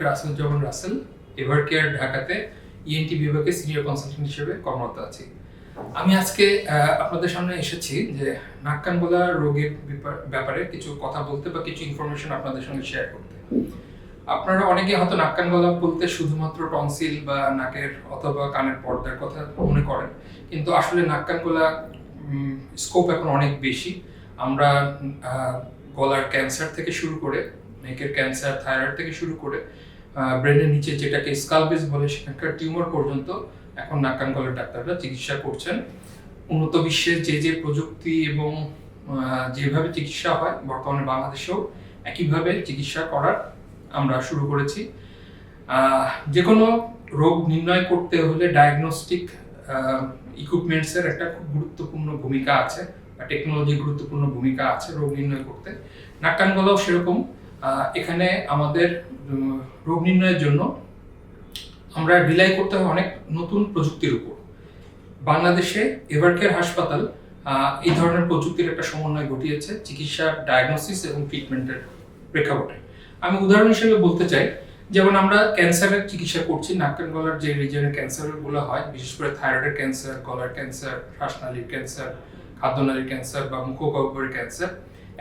Doctor Asuzzaman Rasel ever care ঢাকাতে ENT বিভাগে senior consultant হিসেবে কর্মরত আছি। আমি আজকে আপনাদের সামনে এসেছি যে নাক কান গলা রোগের ব্যাপারে কিছু কথা বলতে বা কিছু ইনফরমেশন আপনাদের সঙ্গে শেয়ার করতে। আপনারা অনেকে হয়তো নাক কান গলা বলতে শুধুমাত্র টনসিল বা নাকের অথবা কানের পর্দার কথা মনে করেন, কিন্তু আসলে নাক কান গলা স্কোপ এখন অনেক বেশি। আমরা গলার ক্যান্সার থেকে শুরু করে নেকের ক্যান্সার, থাইরয়েড থেকে শুরু করে ব্রেনের নিচে যেটাকে স্কালবেস বলে, সেখানকার টিউমার পর্যন্ত এখন নাক কান গলার ডাক্তাররা চিকিৎসা করছেন। উন্নত বিশ্বের যে যে প্রযুক্তি এবং যেভাবে চিকিৎসা হয়, বর্তমানে বাংলাদেশেও একইভাবে চিকিৎসা করার আমরা শুরু করেছি। যে কোনো রোগ নির্ণয় করতে হলে ডায়াগনস্টিক ইকুইপমেন্টসের একটা খুব গুরুত্বপূর্ণ ভূমিকা আছে, বা টেকনোলজির গুরুত্বপূর্ণ ভূমিকা আছে রোগ নির্ণয় করতে। নাক গলাও সেরকম। এখানে আমাদের রোগ নির্ণয়ের জন্য আমরা রিলাই করতে হয় অনেক নতুন প্রযুক্তির উপর। বাংলাদেশে এভারকেয়ার হাসপাতাল এই ধরনের প্রযুক্তির একটা সমন্বয় ঘটিয়েছে চিকিৎসা ডায়াগনোসিস এবং ট্রিটমেন্টের প্রেক্ষাপটে। আমি উদাহরণ হিসেবে বলতে চাই, যেমন আমরা ক্যান্সারের চিকিৎসা করছি, নাক গলার যে রিজনের ক্যান্সারগুলো হয়, বিশেষ করে থাইরয়েডের ক্যান্সার, গলার ক্যান্সার, শ্বাসনালীর ক্যান্সার, খাদ্যনালীর ক্যান্সার বা মুখগহ্বরের ক্যান্সার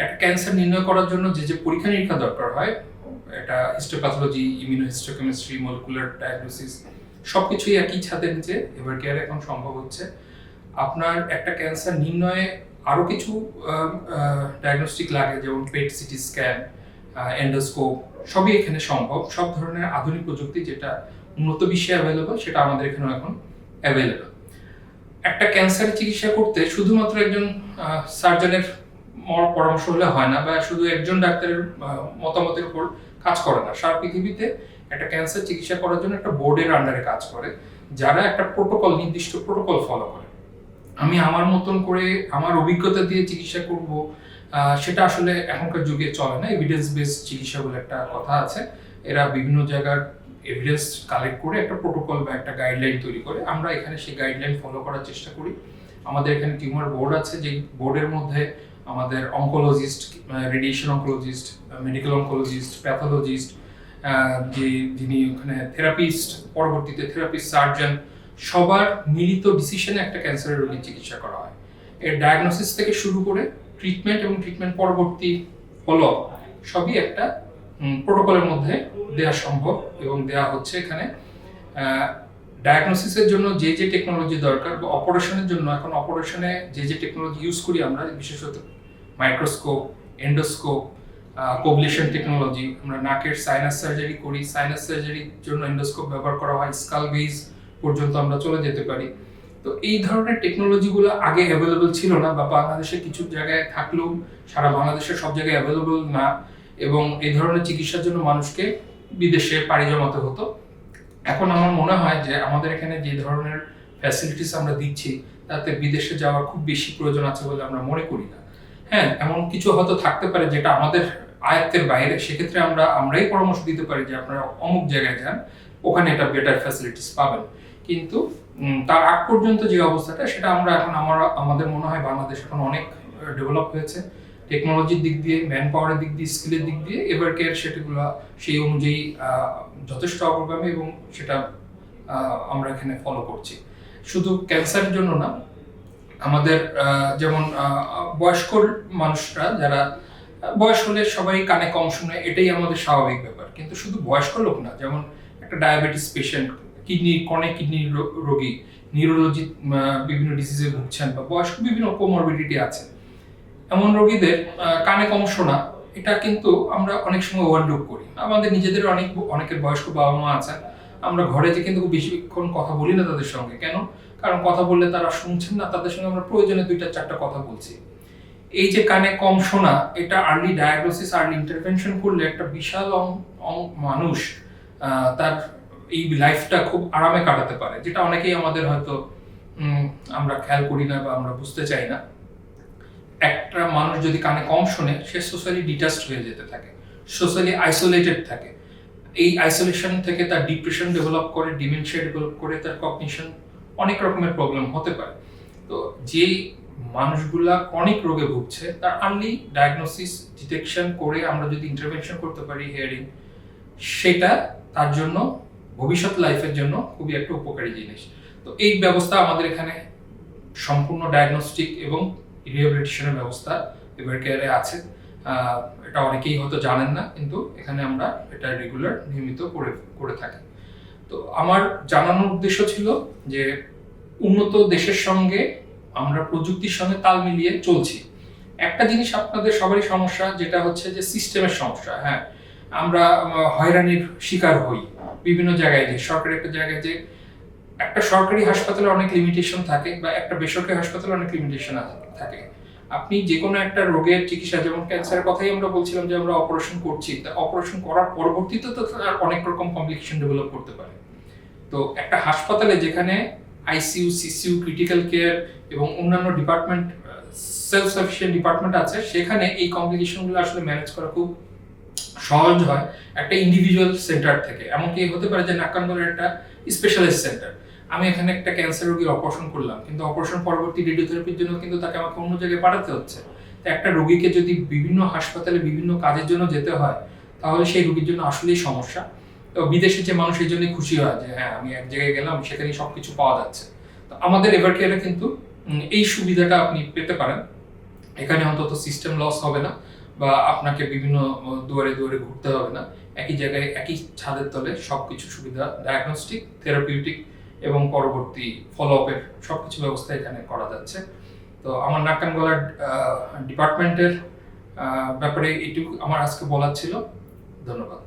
একটা ক্যান্সার নির্ণয় করার জন্য যে যে পরীক্ষা নিরীক্ষা দরকার হয় এটা হিস্টোপ্যাথোলজি ইমিউনোহিস্টোকেমিস্ট্রি মলিকুলার ডায়াগনোসিস সবকিছুই একই ছাদের নিচে এবার কেয়ার এখন সম্ভব হচ্ছে। আপনার একটা ক্যান্সার নির্ণয়ে আরও কিছু ডায়াগনস্টিক লাগে, যেমন পেট সিটি স্ক্যান এন্ডোস্কোপ সবই এখানে সম্ভব। সব ধরনের আধুনিক প্রযুক্তি যেটা উন্নত বিশ্বে অ্যাভেলেবল সেটা আমাদের এখানেও এখন অ্যাভেলেবল একটা ক্যান্সারের চিকিৎসা করতে শুধুমাত্র একজন সার্জনের পরামর্শ হলে হয় না বা শুধু একজন ডাক্তারের মতামতের উপর কাজ করে না। সারা পৃথিবীতে একটা ক্যান্সার চিকিৎসা করার জন্য একটা বোর্ডের আন্ডারে কাজ করে, যারা একটা প্রোটোকল নির্দিষ্ট প্রোটোকল ফলো করে। আমি আমার মতন করে আমার অভিজ্ঞতা দিয়ে চিকিৎসা করব সেটা আসলে এখনকার যুগে চলে না। এভিডেন্স বেস চিকিৎসা বলে একটা কথা আছে। এরা বিভিন্ন জায়গার এভিডেন্স কালেক্ট করে একটা প্রোটোকল বা একটা গাইডলাইন তৈরি করে। আমরা এখানে সেই গাইডলাইন ফলো করার চেষ্টা করি। আমাদের এখানে টিউমার বোর্ড আছে যে বোর্ডের মধ্যে আমাদের oncologist radiation oncologist medical oncologist pathologist যে যিনি ওখানে থেরাপিস্ট পরবর্তীতে থেরাপিস্ট সার্জন সবার মিলিত ডিসিশনে একটা ক্যান্সারের রোগীর চিকিৎসা করা হয়। এর ডায়াগনোসিস থেকে শুরু করে ট্রিটমেন্ট এবং ট্রিটমেন্ট পরবর্তী ফলো সবই একটা প্রোটোকলের মধ্যে দেওয়া সম্ভব এবং দেওয়া হচ্ছে এখানে। ডায়াগনোসিসের জন্য যে যে টেকনোলজি দরকার বা অপারেশনের জন্য, এখন অপারেশনে যে যে টেকনোলজি ইউজ করি আমরা, বিশেষত মাইক্রোস্কোপ এন্ডোস্কোপ কোবলেশন টেকনোলজি আমরা নাকের সাইনাস সার্জারি করি সাইনাস সার্জারির জন্য এন্ডোস্কোপ ব্যবহার করা হয় স্কাল বেজ পর্যন্ত আমরা চলে যেতে পারি। তো এই ধরনের টেকনোলজিগুলো আগে অ্যাভেলেবল ছিল না বা বাংলাদেশে কিছু জায়গায় থাকলেও সারা বাংলাদেশের সব জায়গায় অ্যাভেলেবল না এবং এই ধরনের চিকিৎসার জন্য মানুষকে বিদেশে পাড়ি জমাতে হতো। এখন আমার মনে হয় যে আমাদের এখানে যে ধরনের ফ্যাসিলিটিস আমরা দিচ্ছি, তাতে বিদেশে যাওয়ার খুব বেশি প্রয়োজন আছে বলে আমরা মনে করি না। হ্যাঁ এমন কিছু হয়তো থাকতে পারে যেটা আমাদের আয়ত্তের বাইরে। সেক্ষেত্রে আমরা, আমরাই পরামর্শ দিতে পারি যে আপনারা অমুক জায়গায় যান, ওখানে এটা বেটার ফ্যাসিলিটিস পাবেন। কিন্তু তার আগ পর্যন্ত যে অবস্থাটা, সেটা আমরা এখন আমার, আমাদের মনে হয় বাংলাদেশ এখন অনেক ডেভেলপ হয়েছে। টেকনোলজির দিক দিয়ে ম্যান পাওয়ারের দিক দিয়ে স্কিলের দিক দিয়ে, এবার কেয়ার সেটাগুলো সেই অনুযায়ী যথেষ্ট অগ্রগামী এবং সেটা আমরা এখানে ফলো করছি। শুধু ক্যান্সারের জন্য না আমাদের যেমন বয়স্ক মানুষরা যারা বয়স হলে সবাই কানে কম শুনে, এটাই আমাদের স্বাভাবিক ব্যাপার। কিন্তু শুধু বয়স্ক লোক না, যেমন একটা ডায়াবেটিস পেশেন্ট কিডনি কনে কিডনি রোগী নিউরোলজি বিভিন্ন ডিজিজে ভুগছেন বা বয়স্ক বিভিন্ন কোমরবিডিটি আছে, এমন রোগীদের কানে কম শোনা, এটা কিন্তু আমরা অনেক সময় ওভারলুক করি। আমাদের নিজেদের অনেক, অনেকের বয়স্ক বাবা মা আছেন আমরা ঘরে যে কিন্তু বেশিক্ষণ কথা বলি না তাদের সঙ্গে। কেন? কারণ কথা বললে তারা শুনছেন না, তাদের সঙ্গে আমরা প্রয়োজনে দুইটা চারটা কথা বলছি। এই যে কানে কম শোনা, এটা আর্লি ডায়াগনোসিস আর্লি ইন্টারভেনশন করলে একটা বিশাল মানুষ তার এই লাইফটা খুব আরামে কাটাতে পারে, যেটা অনেকেই আমাদের হয়তো আমরা খেয়াল করি না বা আমরা বুঝতে চাই না। একটা মানুষ যদি কানে কম শোনে, সে সোশ্যালি ডিটাচড হয়ে যেতে থাকে সোশ্যালি আইসোলেটেড থাকে। এই আইসোলেশন থেকে তার ডিপ্রেশন ডেভেলপ করে ডিমেনশিয়া ডেভেলপ করে, তার কগনিশন অনেক রকমের প্রবলেম হতে পারে। তো যেই মানুষগুলা অনেক রোগে ভুগছে, তার আর্লি ডায়াগনোসিস ডিটেকশন করে আমরা যদি ইন্টারভেনশন করতে পারি হিয়ারিং সেটা তার জন্য ভবিষ্যৎ লাইফের জন্য খুবই একটা উপকারী জিনিস। তো এই ব্যবস্থা আমাদের এখানে সম্পূর্ণ ডায়াগনস্টিক এবং রিহ্যাবিলিটেশনের ব্যবস্থা এবার কেয়ারে আছে। এটা অনেকেই হয়তো জানেন না, কিন্তু এখানে আমরা এটা রেগুলার নিয়মিত করে করে থাকি। তো আমার জানানোর উদ্দেশ্য ছিল যে উন্নত দেশের সঙ্গে আমরা প্রযুক্তির সঙ্গে তাল মিলিয়ে চলছি। একটা জিনিস আপনাদের সবারই সমস্যা, যেটা হচ্ছে যে সিস্টেমের সমস্যা হ্যাঁ। আমরা হয়রানির শিকার হই বিভিন্ন জায়গায় যে, সরকারি একটা জায়গায় যে, একটা সরকারি হাসপাতালে অনেক লিমিটেশন থাকে বা একটা বেসরকারি হাসপাতালে অনেক লিমিটেশন থাকে। আপনি যে কোনো একটা রোগের চিকিৎসা, যেমন ক্যান্সারের কথাই আমরা বলছিলাম যে আমরা অপারেশন করছি। তা অপারেশন করার পরবর্তীতে তো অনেক রকম কমপ্লিকেশন ডেভেলপ করতে পারে। তো একটা হাসপাতালে যেখানে আইসিইউ, সিসিইউ, ক্রিটিক্যাল কেয়ার এবং অন্যান্য ডিপার্টমেন্ট সেলফ সাফিসিয়েন্ট ডিপার্টমেন্ট আছে, সেখানে এই কমপ্লিকেশনগুলো আসলে ম্যানেজ করা খুব সহজ হয় একটা ইন্ডিভিজুয়াল সেন্টার থেকে। এমনকি হতে পারে যে নাক্কানগরের একটা স্পেশালিস্ট সেন্টার। আমি এখানে একটা ক্যান্সার রোগীর অপারেশন করলাম, কিন্তু অপারেশন পরবর্তী রেডিওথেরাপির জন্য কিন্তু তাকে আমাকে অন্য জায়গায় পাঠাতে হচ্ছে। তো একটা রোগীকে যদি বিভিন্ন হাসপাতালে বিভিন্ন কাজের জন্য যেতে হয়, তাহলে সেই রোগীর জন্য আসলেই সমস্যা। বিদেশে যে মানুষ এই জন্যই খুশি হয় যে হ্যাঁ আমি এক জায়গায় গেলাম, সেখানেই সব কিছু পাওয়া যাচ্ছে। তো আমাদের এভার কেয়ারে কিন্তু এই সুবিধাটা আপনি পেতে পারেন। এখানে অন্তত সিস্টেম লস হবে না বা আপনাকে বিভিন্ন দুয়ারে দুয়ারে ঘুরতে হবে না। একই জায়গায়, একই ছাদের তলে সবকিছু সুবিধা ডায়াগনস্টিক থেরাপিউটিক এবং পরবর্তী ফলো আপের সবকিছু ব্যবস্থা এখানে করা যাচ্ছে। তো আমার নাকান গলার ডিপার্টমেন্টের ব্যাপারে এটুকু আমার আজকে বলার ছিল। ধন্যবাদ।